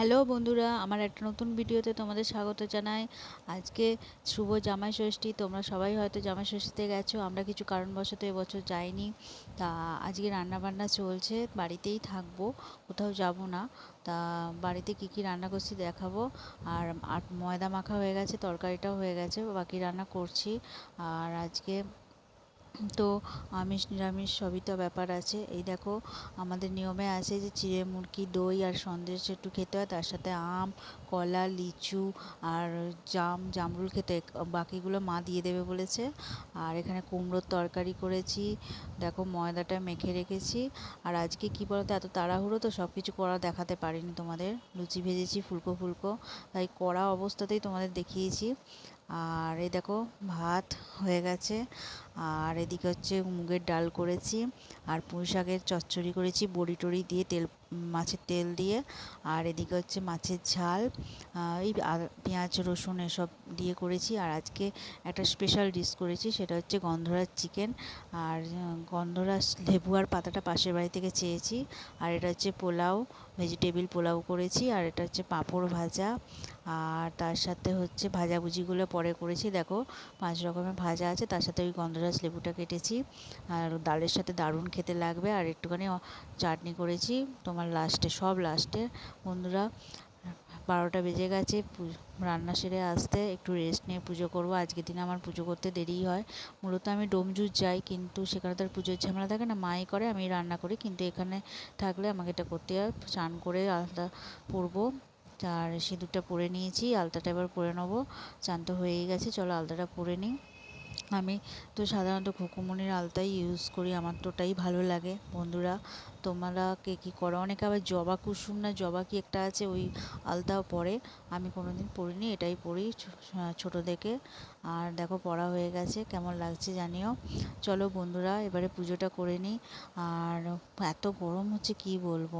Hello বন্ধুরা, আমার একটা নতুন ভিডিওতে তোমাদের স্বাগত জানাই। আজকে শুভ জামাই ষষ্ঠী, তোমরা সবাই হয়তো জামাই ষষ্ঠীতে গেছো, আমরা কিছু কারণবশত এবছর যাইনি। তা আজকে রান্না বান্না চলছে, বাড়িতেই থাকব, কোথাও যাব না। তা বাড়িতে কি কি রান্না করছি দেখাবো। আর ময়দা মাখা হয়ে গেছে, তরকারিটাও হয়ে গেছে, বাকি রান্না করছি। আর আজকে তো আমিষ, নিরামিষ সবই তো ব্যাপার আছে। এই দেখো, আমাদের নিয়মে আছে যে চিড়ে, মুরগি, দই আর সন্দেশ একটু খেতে হয়, তার সাথে আম কলা, লিচু আর জাম, জামরুল খেতে বাকিগুলো মা দিয়ে দেবে বলেছে। আর এখানে কুমড়োর তরকারি করেছি। দেখো ময়দাটা মেখে রেখেছি। আর আজকে কী বলতো, এত তাড়াহুড়ো তো সব কিছু করা দেখাতে পারিনি তোমাদের। লুচি ভেজেছি, ফুলকো ফুলকো। তাই কড়া অবস্থাতেই তোমাদের দেখিয়েছি। আর এই দেখো ভাত হয়ে গেছে। আর এদিকে হচ্ছে মুগের ডাল করেছি। আর পুঁই শাকের চচ্চড়ি করেছি। বড়ি টড়ি দিয়ে তেল মাছের তেল দিয়ে, আর এদিকে হচ্ছে মাছের ঝাল এই পেঁয়াজ, রসুন এসব দিয়ে করেছি। আর আজকে একটা স্পেশাল ডিশ করেছি, সেটা হচ্ছে গন্ধরাজ চিকেন আর গন্ধরাজ লেবু আর পাতাটা পাশের বাড়ি থেকে চেয়েছি, আর এটা হচ্ছে পোলাও ভেজিটেবিল পোলাও করেছি, আর এটা হচ্ছে পাঁপড় ভাজা। আর তার সাথে হচ্ছে ভাজাভুজিগুলো পরে করেছি। দেখো, পাঁচ রকমের ভাজা আছে, তার সাথে ওই গন্ধরাজ লেবুটা কেটেছি। আর ডালের সাথে দারুণ খেতে লাগবে। আর একটুখানি চাটনি করেছি, তোমার লাস্টে সব লাস্টে বন্ধুরা বারোটা বেজে গেছে রান্না সেরে আসতে একটু রেস্ট নিয়ে পুজো করব। আজকের দিনে আমার পুজো করতে দেরি হয়। মূলত আমি ডোমজুর যাই, কিন্তু সেখানে তার পুজোর ঝামেলা থাকে না, মাই করে, আমি রান্না করি, কিন্তু এখানে থাকলে আমাকে এটা করতে হয়। স্নান করে আলাদা পরবো, আর সিঁদুরটা পরে নিয়েছি, আলতাটা এবার পরে নেব। চান তো হয়েই গেছে, চলো আলতাটা পরে নিই। আমি তো সাধারণত খুকুমনির আলতাই ইউজ করি, আমার তো ওটাই ভালো লাগে। বন্ধুরা, তোমরা কে কী করো? অনেকে আবার জবা কুসুম না, জবা কি একটা আছে, ওই আলতাও পরে। আমি কোনো দিন পরিনি, এটাই পরি ছোটো থেকে। আর দেখো, পড়া হয়ে গেছে, কেমন লাগছে জানিও। চলো বন্ধুরা, এবারে পুজোটা করে নিই। আর এত গরম হচ্ছে, কি বলব?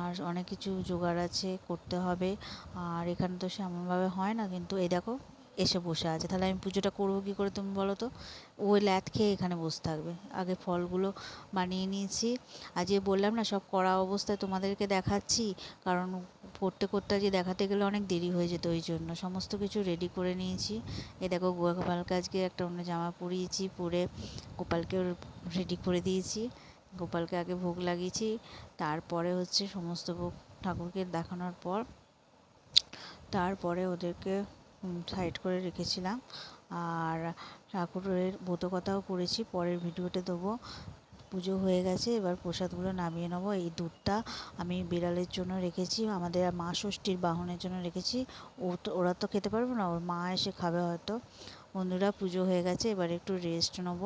আর অনেক কিছু জোগাড় আছে, করতে হবে। আর এখানে তো সেমনভাবে হয় না, কিন্তু এই দেখো এসে বসে আছে। তাহলে আমি পুজোটা করব কী করে তুমি বলো তো? ওই ল্যাদ খেয়ে এখানে বসে থাকবে। আগে ফলগুলো বানিয়ে নিয়েছি। আর যে বললাম না, সব করা অবস্থায় তোমাদেরকে দেখাচ্ছি। কারণ করতে করতে আজকে দেখাতে গেলে অনেক দেরি হয়ে যেত ওই জন্য। সমস্ত কিছু রেডি করে নিয়েছি। এ দেখো, গোপালকে আজকে একটা অন্য জামা পরিয়েছি, পরে গোপালকেও রেডি করে দিয়েছি। গোপালকে আগে ভোগ লাগিয়েছি। তারপরে হচ্ছে সমস্ত ভোগ ঠাকুরকে দেখানোর পর, তারপরে ওদেরকে সাইড করে রেখেছিলাম। আর ঠাকুরের ব্রতকথাও করেছি পরের ভিডিওতে দেবো। পুজো হয়ে গেছে, এবার প্রসাদগুলো নামিয়ে নেব। এই দুধটা আমি বিড়ালের জন্য রেখেছি, আমাদের মা ষষ্ঠীর বাহনের জন্য রেখেছি। ও তো, ওরা তো খেতে পারবে না, ওর মা এসে খাবে হয়তো। বন্ধুরা, পুজো হয়ে গেছে, এবার একটু রেস্ট নেব।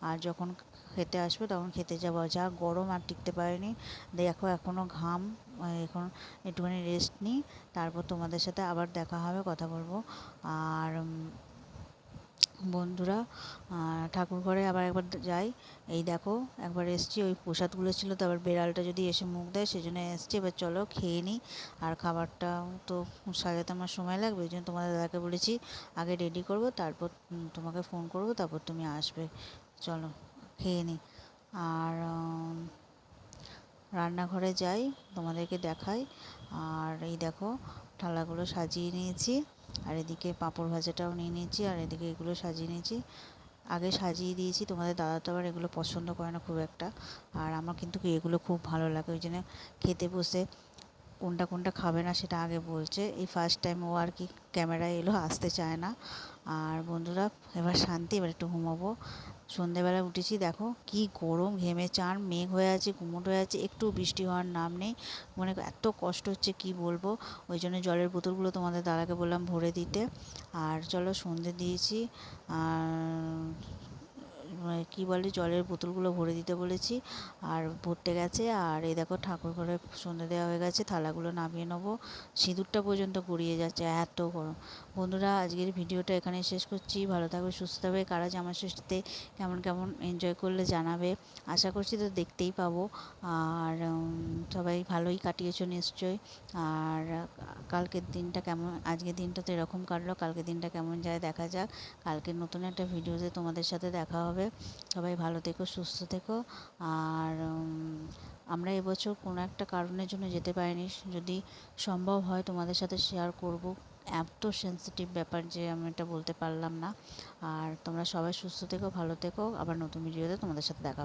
আর যখন খেতে আসবে, তখন খেতে যাব। যা গরম আর টিকতে পারিনি, দেখো এখনও ঘাম এখন একটুখানি রেস্ট নিই, তারপর তোমাদের সাথে আবার দেখা হবে, কথা বলব। আর বন্ধুরা ঠাকুর ঘরে আবার একবার যাই। এই দেখো, একবার এসছি, ওই প্রসাদগুলো ছিল, তো আবার বেড়ালটা যদি এসে মুখ দেয় সেই জন্য এসছি। এবার চলো খেয়ে নিই। আর খাবারটা তো সাজাতে আমার সময় লাগবে, ওই জন্য তোমাদের দাদাকে বলেছি, আগে রেডি করব, তারপর তোমাকে ফোন করব, তারপর তুমি আসবে। চলো, খেয়ে নিই। আর রান্নাঘরে যাই, তোমাদেরকে দেখাই। আর এই দেখো, থালাগুলো সাজিয়ে নিয়েছি। আর এদিকে পাঁপড় ভাজাটাও নিয়ে নিয়েছি, আর এদিকে এগুলো সাজিয়ে নিয়েছি। আগে সাজিয়ে দিয়েছি, তোমাদের দাদা তো আবার এগুলো পছন্দ করে না খুব একটা। আর আমার কিন্তু এগুলো খুব ভালো লাগে, ওই জন্য খেতে বসে কোনটা কোনটা খাবে না সেটা আগে বলছে। এই ফার্স্ট টাইম ও আর কি ক্যামেরায় এলো, আসতে চায় না। আর বন্ধুরা, এবার শান্তি, এবার একটু ঘুমাবো। সন্ধেবেলা উঠেছি, দেখো কি গরম ঘেমে চান, মেঘ হয়ে আছে কুমোট হয়ে আছে, একটু বৃষ্টি হওয়ার নাম নেই। মনে এত কষ্ট হচ্ছে কি বলব? ওই জন্য জলের বোতলগুলো তোমাদের দাদাকে বললাম ভরে দিতে। আর চলো সন্ধে দিয়েছি, আর কী বলে, জলের বোতলগুলো ভরে দিতে বলেছি। আর ভরতে গেছে, আর এই দেখো ঠাকুর ঘরে সন্ধে দেওয়া হয়ে গেছে, থালাগুলো নামিয়ে নেব। সিঁদুরটা পর্যন্ত গড়িয়ে যাচ্ছে, এত গরম। বন্ধুরা, আজকের ভিডিওটা এখানে শেষ করছি। ভালো থাকবে, সুস্থ থাকবে। কারা জামা ষষ্ঠীতে কেমন কেমন এনজয় করলে জানাবে। আশা করছি তো দেখতেই পাবো। আর সবাই ভালোই কাটিয়েছো নিশ্চয়ই। আর, কালকের দিনটা কেমন, আজকের দিনটা তো এরকম কাটলো, কালকের দিনটা কেমন যায় দেখা যাক। কালকে নতুন একটা ভিডিওতে তোমাদের সাথে দেখা হবে। সবাই ভালো থেকো, সুস্থ থেকো। আর আমরা এবছর কোনো একটা কারণের জন্য যেতে পারিনি। যদি সম্ভব হয় তোমাদের সাথে শেয়ার করব। এত সেন্সিটিভ ব্যাপার যে আমি এটা বলতে পারলাম না। আর তোমরা সবাই সুস্থ থেকো, ভালো থেকো। আবার নতুন ভিডিওতে তোমাদের সাথে দেখা।